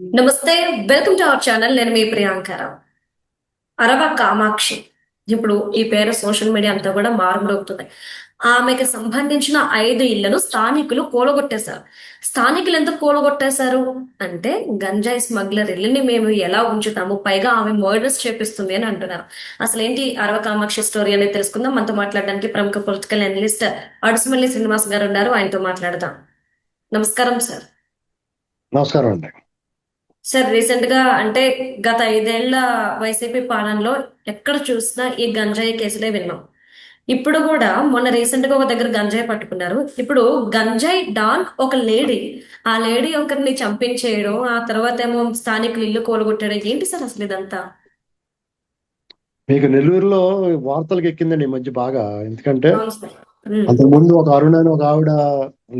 నమస్తే welcome to our channel. నేను మీ ప్రియాంకరావు అరవ కామాక్షి. ఇప్పుడు ఈ పేరు సోషల్ మీడియా అంతా కూడా మారుమరుగుతుంది. ఆమెకి సంబంధించిన ఐదు ఇళ్ళను స్థానికులు కూలగొట్టేశారు. స్థానికులు ఎందుకు కూలగొట్టేశారు? అంటే గంజాయి స్మగ్లర్ ఇల్లుని మేము ఎలా ఉంచుతాము? పైగా ఆమె మర్డర్స్ చేపిస్తుంది అని అంటున్నారు. అసలు ఏంటి అరవ కామాక్షి స్టోరీ అనేది తెలుసుకుందాం. మనతో మాట్లాడడానికి ప్రముఖ పొలిటికల్ అనలిస్ట్ అడుసుమల్లి శ్రీనివాస్ గారు ఉన్నారు. ఆయనతో మాట్లాడదాం. నమస్కారం సార్ నమస్కారం అండి. సార్ రీసెంట్గా అంటే గత ఐదేళ్ళ వైసీపీ పాలనలో ఎక్కడ చూసినా ఈ గంజాయి కేసులే విన్నాం. ఇప్పుడు కూడా మొన్న రీసెంట్గా ఒక దగ్గర గంజాయి పట్టుకున్నారు. ఇప్పుడు గంజాయి డాన్ ఒక లేడీ ఆ లేడీ ఒకరిని చంపించేయడం ఆ తర్వాత ఏమో స్థానికులు ఇల్లు కూలగొట్టడం ఏంటి సార్ అసలు ఇదంతా? మీకు నెల్లూరులో వార్తలకు ఎక్కిందండి ఈ మధ్య బాగా. ఎందుకంటే అంతకుముందు ఒక అరుణ అని ఒక ఆవిడ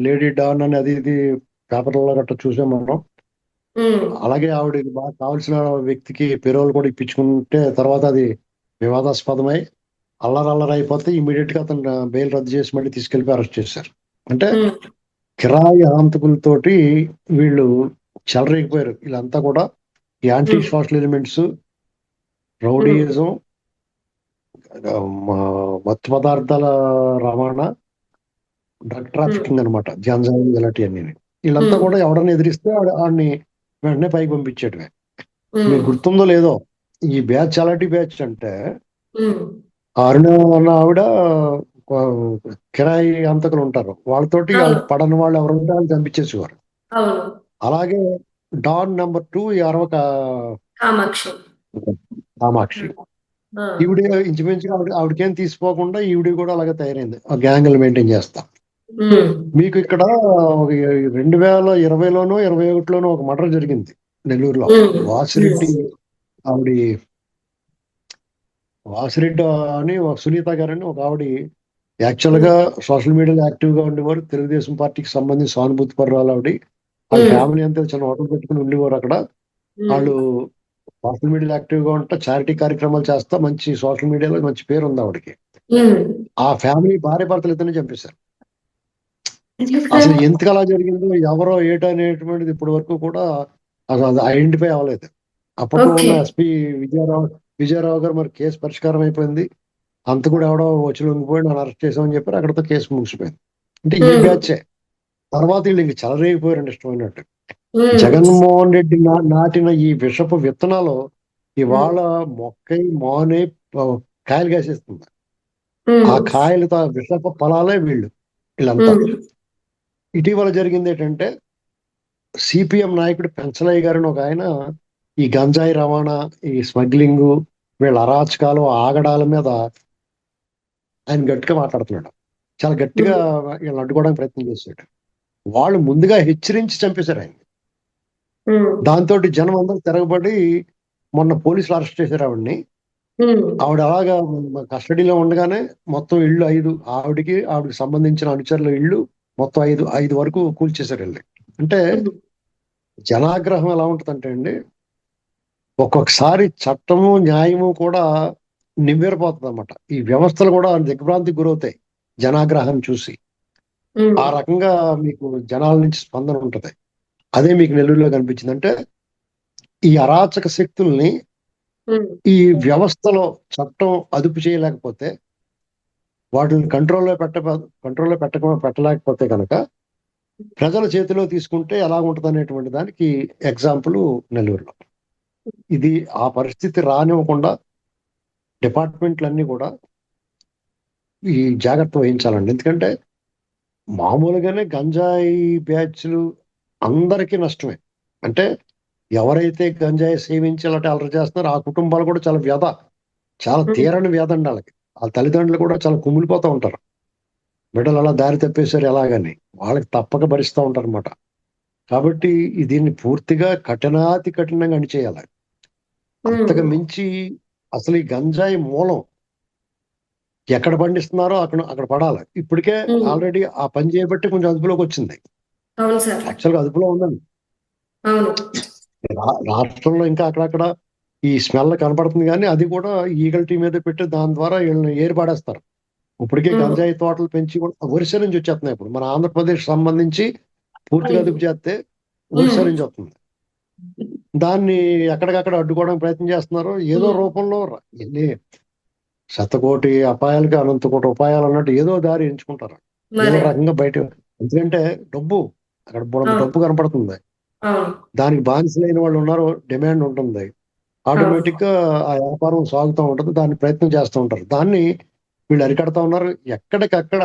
లేడీ డాన్ అని అది ఇది పేపర్లలో గట్రా చూసాం మనం. అలాగే ఆవిడకి బాగా కావాల్సిన వ్యక్తికి పెరోల్ కూడా ఇప్పించుకుంటే తర్వాత అది వివాదాస్పదమై అల్లరల్లరి అయిపోతే ఇమీడియట్గా అతను బెయిల్ రద్దు చేసి మళ్ళీ తీసుకెళ్ళి అరెస్ట్ చేశారు. అంటే కిరాయి హంతకులతోటి వీళ్ళు చెలరేగిపోయారు. వీళ్ళంతా కూడా యాంటీ సోషల్ ఎలిమెంట్స్ రౌడీయిజం మత్తు పదార్థాల రవాణా డ్రగ్ ట్రాఫికింగ్ అనమాట జంజాయి ఇలాంటివన్నీ. వీళ్ళంతా. కూడా ఎవడన్నా ఎదిరిస్తే ఆడ- ఆడిని వెంటనే పైకి పంపించేటివే ఉమ్, మీకు గుర్తుందో లేదో ఈ బ్యాచ్ అలాంటి బ్యాచ్ అంటే అరుణ అన్న ఆవిడ కిరాయి హంతకులు ఉంటారు. వాళ్ళతోటి పడని వాళ్ళు ఎవరు ఉంటే వాళ్ళు చంపించేసేవారు. అలాగే డాన్ నెంబర్ టూ ఈ అరవక కామాక్షి. ఈవిడ ఇంచుమించుగా ఆవిడ ఆవిడకేం తీసుకోకుండా ఈవిడ కూడా అలాగే తయారైంది. ఆ గ్యాంగులు మెయింటైన్ చేస్తా. మీకు ఇక్కడ ఒక రెండు వేల ఇరవైలోనో ఇరవై ఒకటిలోనో ఒక మర్డర్ జరిగింది నెల్లూరులో. ఉమ్, వాసిరెడ్డి ఆవిడ వాసిరెడ్డి అని ఒక సునీత గారని ఒక ఆవిడ యాక్చువల్గా సోషల్ మీడియాలో యాక్టివ్గా ఉండేవారు. తెలుగుదేశం పార్టీకి సంబంధించి సానుభూతి పర్రాలు ఆవిడ. వాళ్ళ. ఫ్యామిలీ అంతా చిన్న హోటల్ పెట్టుకుని ఉండేవారు అక్కడ. వాళ్ళు సోషల్ మీడియాలో యాక్టివ్గా ఉంటా చారిటీ కార్యక్రమాలు చేస్తా మంచి సోషల్ మీడియాలో మంచి పేరు ఉంది ఆవిడకి. ఆ ఫ్యామిలీ భార్య భర్తలు ఇద్దరిని చంపేశారు. అసలు? ఎందుకు అలా జరిగిందో ఎవరో ఏటనేటువంటిది ఇప్పటి వరకు కూడా అసలు అది ఐడెంటిఫై అవ్వలేదు. అప్పట్లో. ఉన్న ఎస్పీ విజయరావు విజయరావు గారు మరి కేసు పరిష్కారం అయిపోయింది. అంత కూడా ఎవడో వచ్చి లొంగిపోయి నన్ను అరెస్ట్ చేసామని చెప్పారు. అక్కడతో కేసు ముగిసిపోయింది. అంటే ఈ. బ్యాచే. తర్వాత వీళ్ళు ఇంక చెలరేగిపోయారండి ఇష్టమైనట్టు జగన్మోహన్ రెడ్డి నాటిన ఈ విషపు విత్తనాలు ఇవాళ మొక్కై మోనే కాయలు కాసేస్తుంది. ఆ కాయలతో ఆ విషపు ఫలాలే వీళ్ళు. వీళ్ళంతా. ఇటీవల జరిగింది ఏంటంటే సిపిఎం నాయకుడు పెంచలయ్య గారిని ఒక ఆయన ఈ గంజాయి రవాణా ఈ స్మగ్లింగ్ వీళ్ళ అరాచకాలు ఆగడాల మీద ఆయన గట్టిగా మాట్లాడుతున్నాడు. చాలా గట్టిగా వీళ్ళని అడ్డుకోవడానికి ప్రయత్నం చేశాడు. వాళ్ళు ముందుగా హెచ్చరించి చంపేశారు ఆయన దాంతో జనం అందరూ తిరగబడి మొన్న పోలీసులు అరెస్ట్ చేశారు ఆవిడని. ఆవిడ అలాగా కస్టడీలో ఉండగానే మొత్తం ఇళ్ళు ఐదు ఆవిడకి ఆవిడకి సంబంధించిన అనుచరుల ఇళ్ళు మొత్తం ఐదు ఐదు వరకు కూల్చేశారు వెళ్ళి అంటే జనాగ్రహం ఎలా ఉంటుందంటే అండి ఒక్కొక్కసారి చట్టము న్యాయము కూడా నివ్వెరపోతుంది అనమాట ఈ వ్యవస్థలు కూడా దిగ్భ్రాంతికి గురవుతాయి జనాగ్రహం చూసి. ఆ రకంగా మీకు జనాల నుంచి స్పందన ఉంటది. అదే మీకు నెల్లూరులో కనిపించింది అంటే ఈ అరాచక శక్తుల్ని ఈ వ్యవస్థలో చట్టం అదుపు చేయలేకపోతే వాటిని కంట్రోల్లో పెట్ట కంట్రోల్లో పెట్టక పెట్టలేకపోతే కనుక ప్రజల చేతిలో తీసుకుంటే ఎలా ఉంటుంది అనేటువంటి దానికి ఎగ్జాంపుల్ నెల్లూరులో. ఇది ఆ పరిస్థితి రానివ్వకుండా డిపార్ట్మెంట్లన్నీ కూడా ఈ జాగ్రత్త వహించాలండి. ఎందుకంటే మామూలుగానే గంజాయి బ్యాచ్లు అందరికీ నష్టమే. అంటే ఎవరైతే గంజాయి సేవించి అలాంటి అలరి చేస్తున్నారో ఆ కుటుంబాలు కూడా చాలా వ్యధ చాలా తీరని వ్యధ అండి వాళ్ళకి. వాళ్ళ తల్లిదండ్రులు కూడా చాలా కుమిలిపోతూ ఉంటారు. బిడ్డలు అలా దారి తప్పేశారు ఎలాగని వాళ్ళకి తప్పక భరిస్తూ ఉంటారు అనమాట కాబట్టి దీన్ని పూర్తిగా కఠినాతి కఠినంగా అణిచేయాలి. అంతకు మించి అసలు ఈ గంజాయి మూలం ఎక్కడ పండిస్తున్నారో అక్కడ అక్కడ పడాలి. ఇప్పటికే. ఆల్రెడీ ఆ పని చేయబట్టి కొంచెం అదుపులోకి వచ్చింది. యాక్చువల్గా అదుపులో ఉందండి. రాష్ట్రంలో ఇంకా అక్కడక్కడ ఈ స్మెల్ కనపడుతుంది కానీ అది కూడా ఈగల టీ మీద పెట్టి దాని ద్వారా వీళ్ళని ఏరి పాడేస్తారు ఇప్పటికే. గంజాయి తోటలు పెంచి కూడా ఒరిస్సా నుంచి వచ్చేస్తున్నాయి ఇప్పుడు. మన ఆంధ్రప్రదేశ్ సంబంధించి పూర్తిగా. అదుపు చేస్తే ఒరిస్సా నుంచి వస్తుంది. దాన్ని ఎక్కడికక్కడ అడ్డుకోవడానికి ప్రయత్నం చేస్తున్నారు. ఏదో. రూపంలో ఎన్ని శతకోటి అపాయాలకి అనంత కోటి ఉపాయాలు అన్నట్టు ఏదో దారి ఎంచుకుంటారు. ఏదో రకంగా బయట ఎందుకంటే డబ్బు అక్కడ. డబ్బు కనపడుతుంది. దానికి బానిసలైన వాళ్ళు ఉన్నారు డిమాండ్ ఉంటుంది. ఆటోమేటిక్గా ఆ వ్యాపారం సాగుతూ ఉంటుంది దాన్ని ప్రయత్నం చేస్తూ ఉంటారు. దాన్ని వీళ్ళు అరికడతా ఉన్నారు. ఎక్కడికక్కడ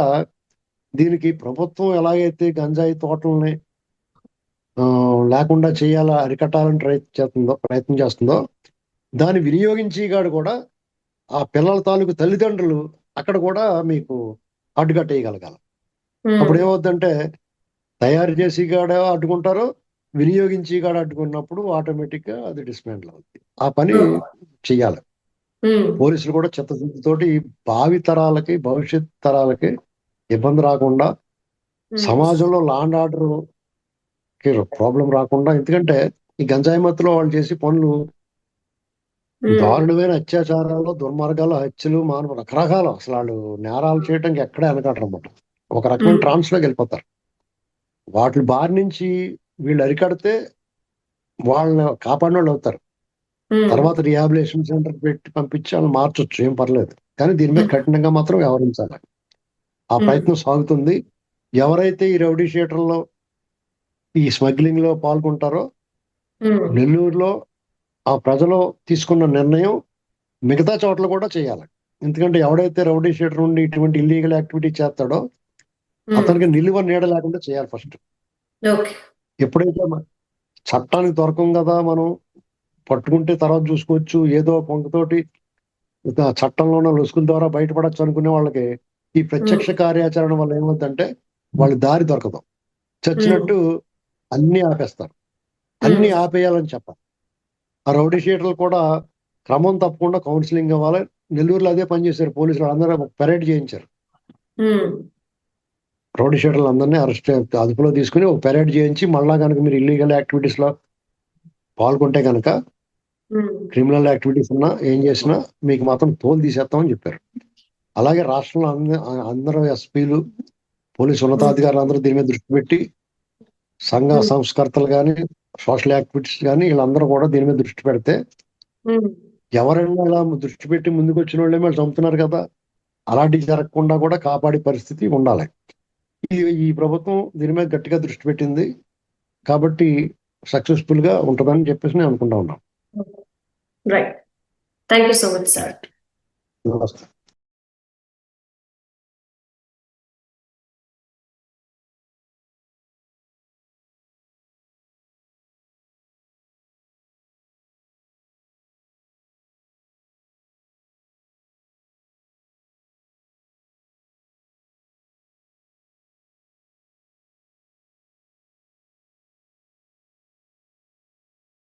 దీనికి ప్రభుత్వం ఎలాగైతే గంజాయి తోటల్ని ఆ, లేకుండా చేయాలా అరికట్టాలని ట్రై చేస్తుందో ప్రయత్నం చేస్తుందో దాన్ని వినియోగించేగాడు కూడా ఆ పిల్లల తాలూకు తల్లిదండ్రులు అక్కడ కూడా మీకు అడ్డుకట్టేయగలగాలి. అప్పుడు ఏమవుద్దంటే తయారు చేసి కాడ అడ్డుకుంటారు వినియోగించి కాడ అడ్డుకున్నప్పుడు ఆటోమేటిక్గా అది డిస్మాండిల్ అవుతుంది ఆ పని చెయ్యాలి. ఉమ్, పోలీసులు కూడా చిత్తశుద్ధితోటి భావి తరాలకి భవిష్యత్ తరాలకి ఇబ్బంది రాకుండా ఉమ్, సమాజంలో లాండ్ ఆర్డర్కి ప్రాబ్లం రాకుండా ఎందుకంటే ఈ గంజాయి మత్తులో వాళ్ళు చేసే పనులు దారుణమైన అత్యాచారాలు దుర్మార్గాలు హత్యలు మానవ రకరకాలు. అసలు వాళ్ళు నేరాలు చేయడానికి ఎక్కడే అన్నమాట ఒక రకమైన. ట్రాన్స్లోకి వెళ్ళిపోతారు. వాటి బారి నుంచి వీళ్ళు అరికడితే వాళ్ళని కాపాడిన వాళ్ళు అవుతారు తర్వాత రిహాబిలేషన్ సెంటర్ పెట్టి పంపించి వాళ్ళు మార్చొచ్చు ఏం పర్లేదు. కానీ దీని మీద. కఠినంగా మాత్రం వ్యవహరించాలి. ఆ. ప్రయత్నం సాగుతుంది. ఎవరైతే ఈ రౌడీ షీటర్లో ఈ స్మగ్లింగ్లో పాల్గొంటారో నెల్లూరులో ఆ ప్రజలు తీసుకున్న నిర్ణయం మిగతా చోట్ల కూడా చేయాలి. ఎందుకంటే ఎవడైతే రౌడీ షీటర్ నుండి ఇటువంటి ఇల్లీగల్ యాక్టివిటీ చేస్తాడో అతనికి నిలువ నీడ లేకుండా చేయాలి ఫస్ట్. ఓకే. ఎప్పుడైతే చట్టానికి దొరకం కదా మనం పట్టుకుంటే తర్వాత చూసుకోవచ్చు ఏదో పొంగతోటి చట్టంలో ఉన్న లొసుకుల ద్వారా బయటపడచ్చు అనుకునే వాళ్ళకి ఈ ప్రత్యక్ష కార్యాచరణ వల్ల ఏమవుతుందంటే వాళ్ళ దారి దొరకదు. చచ్చినట్టు అన్ని ఆపేస్తారు. అన్ని ఆపేయాలని చెప్పాలి ఆ రౌడీ షీటర్లు కూడా క్రమం తప్పకుండా కౌన్సిలింగ్ ఇవ్వాలి నెల్లూరులో అదే పనిచేశారు పోలీసులు. అందరూ పెరేడ్ చేయించారు. రౌడీ షీటర్లు అందరినీ అరెస్ట్ అదుపులో తీసుకుని ఒక పెరేడ్ చేయించి మళ్ళా కనుక మీరు ఇల్లీగల్ యాక్టివిటీస్లో పాల్గొంటే కనుక క్రిమినల్ యాక్టివిటీస్ ఉన్నా ఏం చేసినా మీకు మాత్రం తోలు తీసేస్తామని చెప్పారు. అలాగే రాష్ట్రంలో అంద- అందరూ ఎస్పీలు పోలీసు ఉన్నతాధికారులు అందరూ దీని మీద దృష్టి పెట్టి సంఘ Hmm. సంస్కర్తలు కానీ సోషల్ యాక్టివిటీస్ కానీ వీళ్ళందరూ కూడా దీని మీద దృష్టి పెడితే ఉమ్, ఎవరైనా ఇలా దృష్టి పెట్టి ముందుకు వచ్చిన వాళ్ళే వాళ్ళు చంపుతున్నారు కదా. అలాంటివి జరగకుండా కూడా కాపాడే పరిస్థితి ఉండాలి. ఈ ప్రభుత్వం దీని మీద గట్టిగా దృష్టి పెట్టింది. కాబట్టి సక్సెస్ఫుల్గా ఉంటుందని చెప్పేసి నేను అనుకుంటా ఉన్నాను. Right thank you so much sir నమస్తే